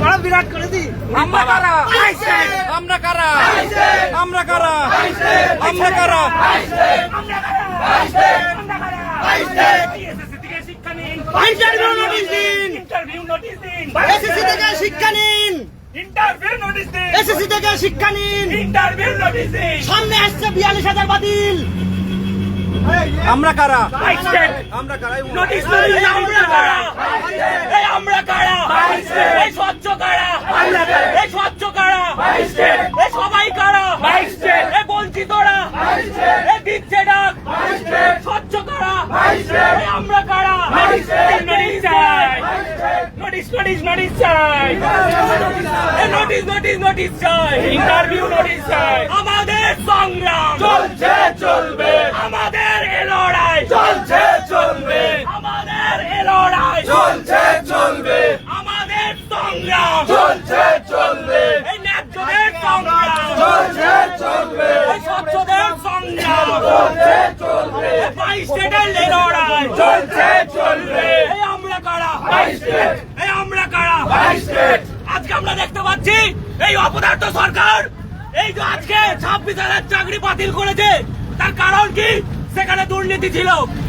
বড় বিরাট করে? দি আমরা কারা? আমরা কারা? আমরা কারা? আমরা কারা? শিক্ষা নিন। এসএসসি থেকে শিক্ষা নিন। সামনে আসছে বিয়াল্লিশ হাজার বাতিল। আমরা কারা? আমরা কারা নোটিশ নোটিশ আমরা কারা? এই আমরা কারা? এই স্বচ্ছ কারা? এই স্বচ্ছ কারা? এই সবাই কারা? এই বঞ্চিতরা? এই দিচ্ছে ডাক স্বচ্ছ কারা? এই আমরা কারা? নোটিশ চাই। নোটিশ নোটিশ নোটিশ চাই। নোটিশ নোটিশ নোটিশ চাই। ইন্টারভিউ নোটিশ চাই। আমাদের সংগ্রাম। চলছে চলবে আমাদের এ লড়াই চলছে চলবে আমাদের এ লড়াই চলছে চলবে আমাদের সংগ্রাম চলছে চলবে এই ন্যায্যদের সংগ্রাম চলছে চলবে এই স্বচ্ছদের সংগ্রাম চলছে চলবে এই বাইশ স্টেটের এ লড়াই চলছে চলবে এই আমরা কারা বাইশ স্টেট এই আমরা কারা? আজকে আমরা দেখতে পাচ্ছি এই অপদার্থ সরকার, এই যে আজকে ছাব্বিশ হাজার চাকরি বাতিল করেছে, তার কারণ কি? সেখানে দুর্নীতি ছিল।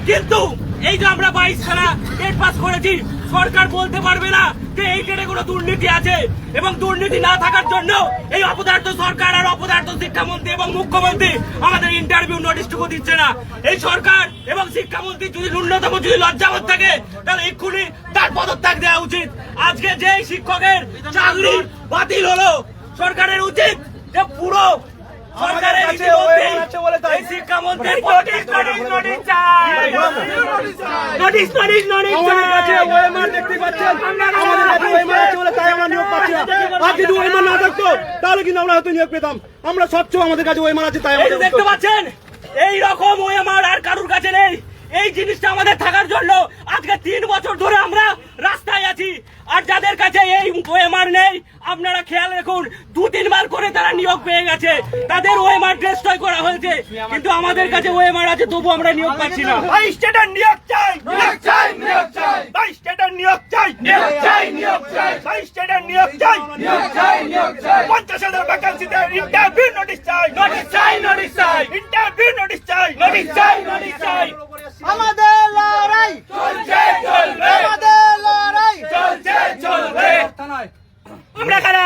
কিন্তু এই যে আমরা বাইশ খানা গেট পাস করেছি সরকার বলতে পারবে না যে এই টেটে কোনো দুর্নীতি আছে এবং দুর্নীতি না থাকার জন্য এই অপদার্থ সরকার আর অপদার্থ শিক্ষামন্ত্রী এবং মুখ্যমন্ত্রী আমাদের ইন্টারভিউ নোটিশটুকু দিচ্ছে না। এই সরকার এবং শিক্ষামন্ত্রী যদি ন্যূনতম যদি লজ্জাবোধ থাকে তাহলে এক্ষুনি তার পদত্যাগ দেওয়া উচিত। আজকে যে শিক্ষকের চাকরি বাতিল হলো সরকারের উচিত যে পুরো সরকারের এই শিক্ষামন্ত্রীর নোটিশ নোটিশ নোটিশ চাই নোটিশ নোটিশ নোটিশ আমাদের কাছে ওএমআর দেখতে পাচ্ছেন আমাদের কাছে ওএমআর আছে বলে তাই আমরা নিয়োগ পাচ্ছি না আর যদি ওএমআর না থাকতো তাহলে কিন্তু আমরা হয়তো নিয়োগ পেতাম আমরা স্বচ্ছ আমাদের কাছে ওএমআর আছে তাই আমরা দেখতে পাচ্ছেন এই রকম আমার আর কারুর কাছে নেই। এই জিনিসটা আমাদের থাকার জন্য আজকে তিন বছর ধরে আমরা রাস্তায় আছি। আর যাদের কাছে এই ওএমআর নেই আপনারা খেয়াল রাখুন দু তিনবার করে তারা নিয়োগ পেয়ে গেছে। তাদের ওএমআর ডেস্ট্রয় করা হয়েছে কিন্তু আমাদের কাছে ওএমআর আছে তবু আমরা নিয়োগ পাচ্ছি না। ভাই স্টেটের নিয়োগ চাই। নিয়োগ চাই নিয়োগ চাই। ভাই স্টেটের নিয়োগ চাই। নিয়োগ চাই নিয়োগ চাই। ভাই স্টেটের নিয়োগ চাই। নিয়োগ চাই নিয়োগ চাই। পঞ্চাশ হাজার ভ্যাকান্সিতে ইন্টারভিউ নোটিশ চাই। নোটিশ চাই নোটিশ চাই। ইন্টারভিউ নোটিশ চাই। নোটিশ চাই নোটিশ চাই। আমাদের লড়াই। চলছে চলবে। আমাদের লড়াই। চলছে চলবে। আমরা কারা?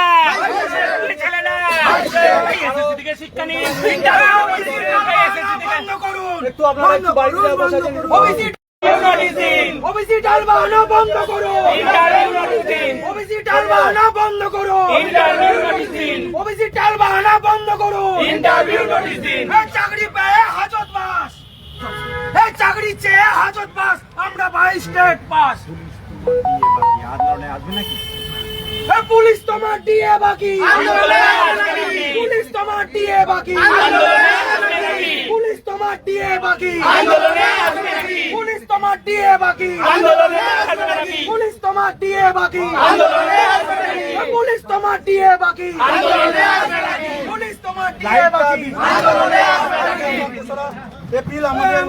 শিক্ষা করুন। একটু আপনারা একটু বাড়িতে বসাছেন ওবিসি ওবিসি ডাল বন্ধ করো ইন্টারভিউ নোটিশ দিন। ওবিসি ডাল বন্ধ করো ইন্টারভিউ নোটিশ দিন। ওবিসি ডাল বন্ধ করো ইন্টারভিউ নোটিশ দিন। এই চাকরি পেয়ে হাজত বাস এই চাকরি চেয়ে হাজত বাস আমরা বাইশ স্টেট পাস পুলিশ তোমার দিয়ে বাকি আন্দোলনে আসবে নাকি? পুলিশ তোমার দিয়ে বাকি? পুলিশ তোমার দিয়ে বাকি? পুলিশ তোমার দিয়ে বাকি? পুলিশ তোমার দিয়ে বাকি? পুলিশ তোমার দিয়ে বাকি নাকি? পুলিশ তোমার দিয়ে বাকি আন্দোলনে আসবে নাকি? এপ্রিল আমাদের।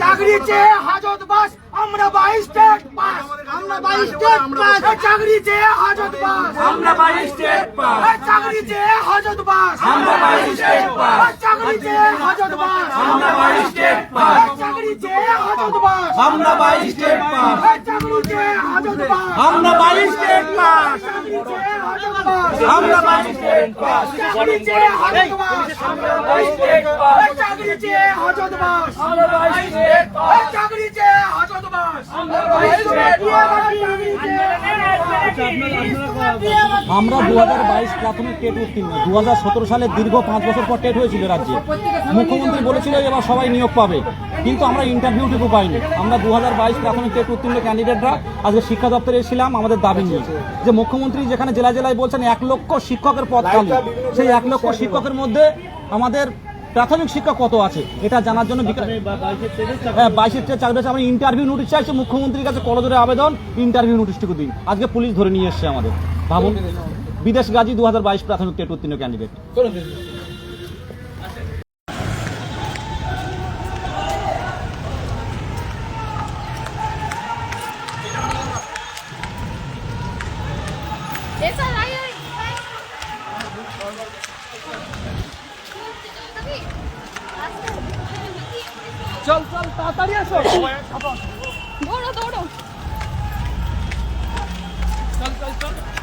চাকরি চেয়ে হাজত বাস আমরা বাইশ স্টেট পাস আমরা বাইশ স্টেট পাস চাকরি চেয়ে হাজত বাস। আমরা বাইশ স্টেট পাস। চাকরি চেয়ে হাজত আমরা বাইশ স্টেট পাস। চাকরি চেয়ে হাজত আমরা বাইশ স্টেট পাস। চাকরি চেয়ে হাজত আমরা বাইশ স্টেট পাস। চাকরি চেয়ে হাজত আমরা বাইশ স্টেট পাস। আমরা বাইশ স্টেট পাস। চাকরি চেয়ে হাজত আমরা বাইশ স্টেট পাস। চাকরি চেয়ে হাজত আমরা বাইশ স্টেট পাস। চাকরি চেয়ে দু হাজার বাইশ। আমরা প্রাথমিক টেট উত্তীর্ণ। দু হাজার সালে দীর্ঘ পাঁচ বছর পর টেট হয়েছিল রাজ্যে। মুখ্যমন্ত্রী বলেছিল এবার সবাই নিয়োগ পাবে। কিন্তু আমরা ইন্টারভিউটুকু পাইনি। আমরা দু হাজার বাইশ প্রাথমিক টেট উত্তীর্ণ ক্যান্ডিডেটরা আজকে শিক্ষা দপ্তরে এসেছিলাম আমাদের দাবি নিয়ে। যে মুখ্যমন্ত্রী যেখানে জেলা জেলায় বলছেন, এক লক্ষ শিক্ষকের পদ খালি। সেই এক লক্ষ শিক্ষকের মধ্যে আমাদের প্রাথমিক শিক্ষা কত আছে? এটা জানার জন্য হ্যাঁ বাইশের থেকে চাকরি আছে আমরা ইন্টারভিউ নোটিশ চাইছি মুখ্যমন্ত্রীর কাছে কলজোরে আবেদন ইন্টারভিউ নোটিশটুকু দিন। আজকে পুলিশ ধরে নিয়ে এসছে আমাদের। ভাবুন বিদেশ গাজী দু হাজার বাইশ প্রাথমিক টেট উত্তীর্ণ ক্যান্ডিডেট চল চল তাড়াতাড়ি আসো। দৌড়ো দৌড়ো। নিয়োগ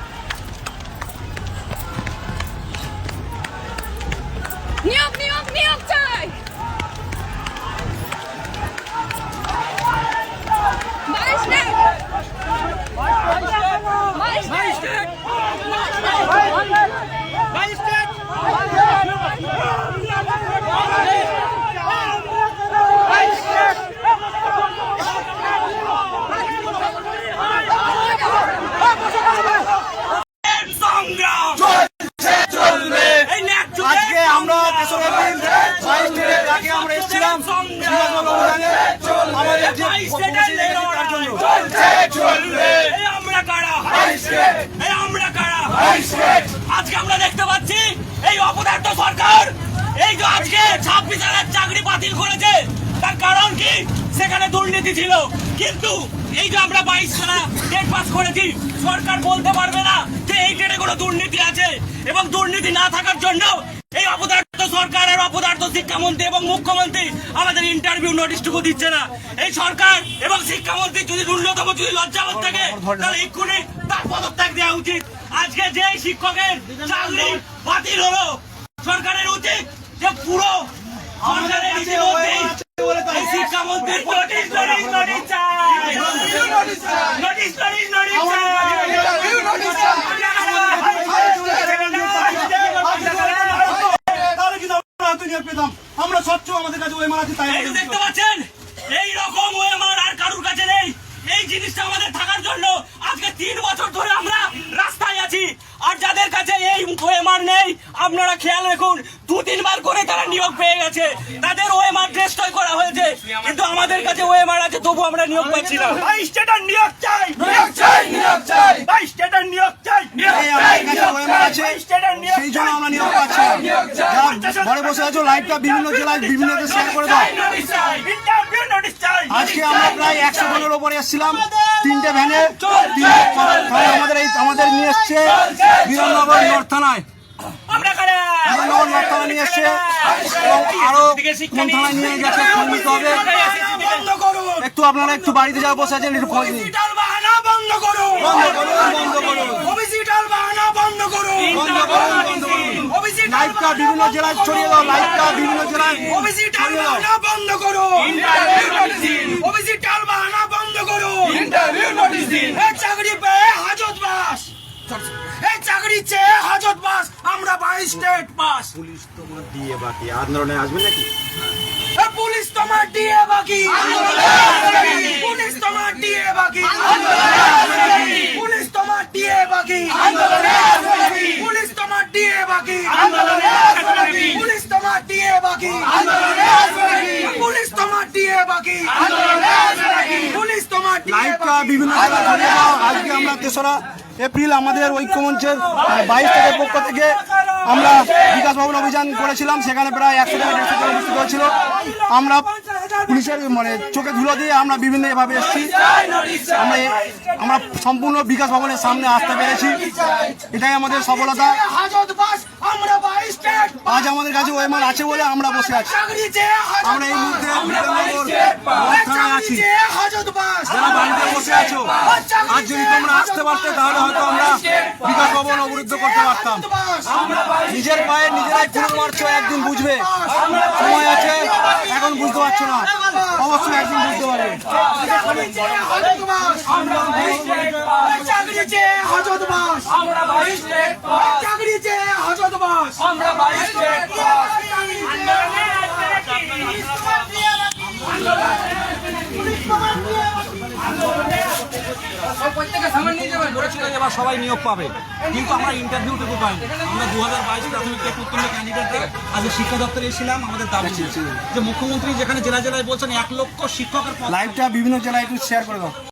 হাজার চাকরি বাতিল করেছে। তার কারণ কি? সেখানে দুর্নীতি ছিল। কিন্তু এই যে আমরা বাইশ সালা ডেট পাস করেছি, সরকার বলতে পারবে না যে এই ডেটে কোনো দুর্নীতি আছে। এবং দুর্নীতি না থাকার জন্য এই অপদার্থ সরকারের অপদার্থ শিক্ষামন্ত্রী এবং মুখ্যমন্ত্রী আমাদের ইন্টারভিউ নোটিশটুকু দিচ্ছে না। এই সরকার এবং শিক্ষামন্ত্রী যদি ন্যূনতম যদি লজ্জাবোধ থাকে, তাহলে এক্ষুনি তার পদত্যাগ দেওয়া উচিত। আজকে যে শিক্ষকের চাকরি বাতিল হলো, সরকারের উচিত যে পুরো সরকারের ইতিমধ্যে শিক্ষামন্ত্রীর নোটিশ নোটিশ নোটিশ চাই। নোটিশ নোটিশ নোটিশ আমরা স্বচ্ছ আমাদের কাছে ওই মারাতে তাই দেখতে পাচ্ছেন এই রকম ওএমআর আর কারুর কাছে নেই। এই জিনিসটা আমাদের থাকার জন্য আজকে তিন বছর ধরে আমরা রাস্তায় আছি। আর যাদের কাছে এই ওএমআর নেই আপনারা খেয়াল রাখুন নিয়োগ পেয়ে গেছে। তাদের ওএমআর টেস্টই করা হয়েছে। কিন্তু আমাদের কাছে ওএমআর আছে তবু আমরা নিয়োগ পাচ্ছি না ভাই স্টেটার নিয়োগ চাই নিয়োগ চাই নিয়োগ চাই। ভাই স্টেটার নিয়োগ চাই নিয়োগ কাছে ওএমআর আছে। সেই জন্য আমরা নিয়োগ পাচ্ছি ঘরে বসে আছো লাইভটা বিভিন্ন জেলায় বিভিন্ন শেয়ার করে দাও। চাই আজকে আমরা প্রায় একশো জনের ওপরে এসেছিলাম। তিনটে ভ্যানে আমাদের এই আমাদের নিয়ে এসছে বিধাননগর নর্থ থানায়। কারা নর্থ থানায় নিয়ে এসছে এবং আরও কোন থানায় নিয়ে গেছে খোঁজ নিতে হবে একটু আপনারা একটু বাড়িতে যাওয়া বসে আছেন একটু খোঁজ নিন। বন্ধ করুন। বন্ধ করুন বন্ধ করুন। ডিজিটাল বাহানা বন্ধ করুন। বন্ধ করুন বন্ধ করুন। লাইভটা বিভিন্ন জেলায় ছড়িয়ে দাও লাইভটা বিভিন্ন জেলায় বন্ধ ইন্টারভিউ নোটিশ দিন। চাকরি পেয়ে হাজত বাস। এই চাকরি চেয়ে হাজত বাস আমরা বাইশ স্টেট পাস পুলিশ তোমার দিয়ে বাকি। আন্দোলনে আসবে নাকি? পুলিশ তোমার দিয়ে বাকি। পুলিশ তোমার দিয়ে বাকি। পুলিশ তোমার দিয়ে বাকি। পুলিশ তোমার দিয়ে বাকি। পুলিশ তোমার দিয়ে বাকি। পুলিশ তোমার দিয়ে বাকি। পুলিশ তোমার লাইভটা বিভিন্ন আজকে আমরা তেসরা এপ্রিল আমাদের ঐক্যমঞ্চের বাইশ থেকে পক্ষ থেকে আমরা বিকাশ ভবন অভিযান করেছিলাম। সেখানে প্রায় একশো টাকা দেড়শো উপস্থিত হয়েছিল। আমরা পুলিশের মানে চোখে ধুলো দিয়ে আমরা বিভিন্ন এভাবে এসেছি। আমরা আমরা সম্পূর্ণ বিকাশ ভবনের সামনে আসতে পেরেছি। এটাই আমাদের সফলতা। আজ আমাদের কাছে ওএমআর আছে বলে আমরা বসে আছি। আমরা এই মুহূর্তে আছি। বাড়িতে বসে আছো, আজ যদি তোমরা আসতে পারতে, তাহলে হয়তো আমরা বিকাশ ভবন অবরুদ্ধ করতে পারতাম। নিজের পায়ে নিজেরাই খুঁড়ে মারছো, একদিন বুঝবে। সময় আছে পারছ না অবশ্যই একদিন বুঝতে পারবে। হাজত বাস এই চাকরি চেয়ে হাজত বাস আমরা বাইশ স্টেট চাকরি চেয়ে হাজত বাস আমরা বাইশ এবার সবাই নিয়োগ পাবে। কিন্তু আমরা ইন্টারভিউটুকু পাইনি আমরা দু হাজার বাইশ প্রাথমিক উত্তীর্ণ ক্যান্ডিডেটদের আজ শিক্ষা দপ্তরে এসেছিলাম। আমাদের দাবি ছিল যে মুখ্যমন্ত্রী যেখানে জেলা জেলায় বলছেন এক লক্ষ শিক্ষকের লাইভটা বিভিন্ন জেলায় একটু শেয়ার করে দাও।